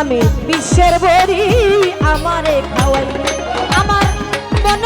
আমি বিশ্বের বড়ি আমারে খাওয়াই। আমার মন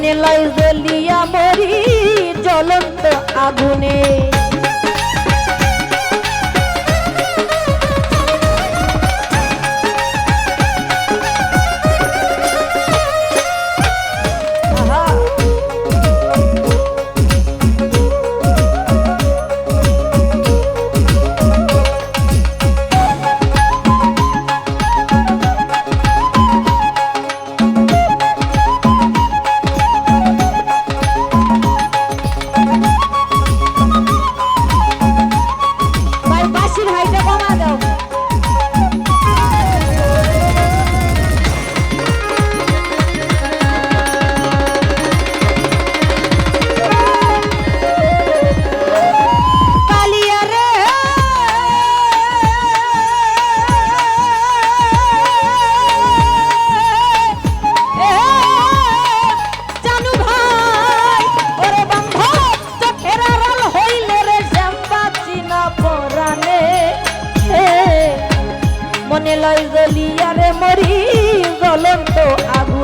আগুনে লাই জ্বলিয়া মরি জ্বলন্ত আগুনে। আগুনে লয় জ্বলিয়ারে মরি জ্বলন্ত আগু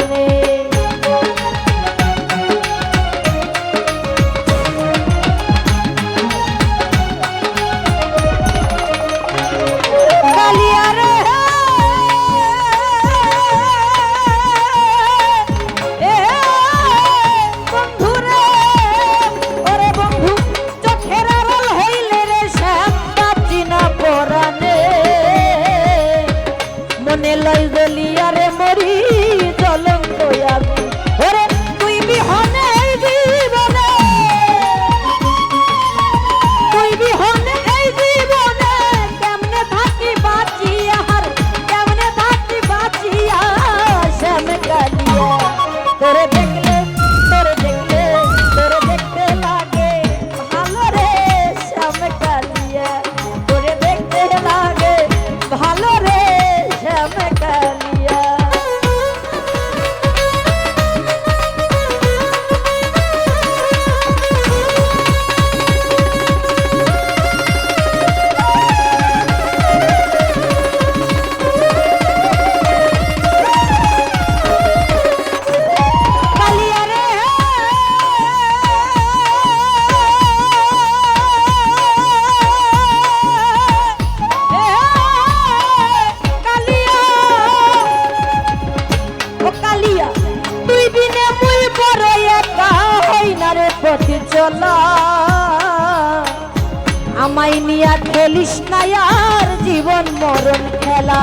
পথে চলা। আমায় নিয়ে খেলিস না আর জীবন মরণ খেলা।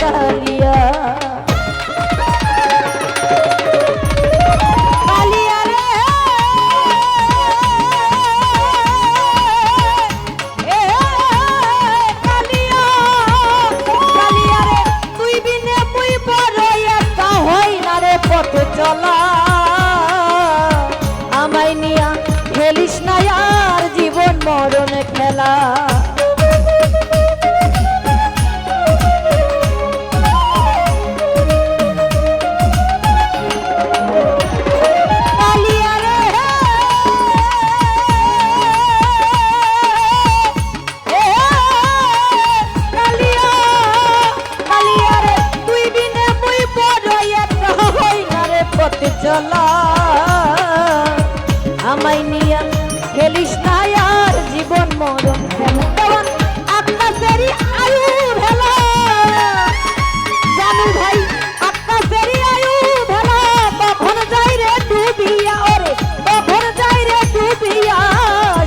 কালিয়া চলা আমায় নিয়া খেলিস না আর জীবন মরণ খেলা। আকাশেরই আয়ু ভেলা। জানু ভাই আকাশেরই আয়ু ভেলা। কখন যাই রে ডুবিয়া, ওরে, কখন যাই রে ডুবিয়া?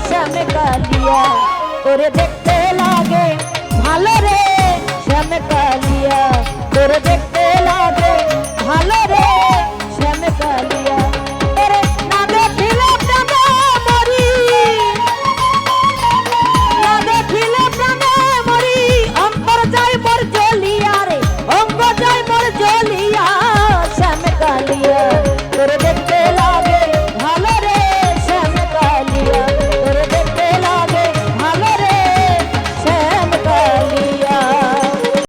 শ্যামে কালিয়া তোরে দেখতে লাগে ভালো রে। শ্যামে কালিয়া তোরে দেখতে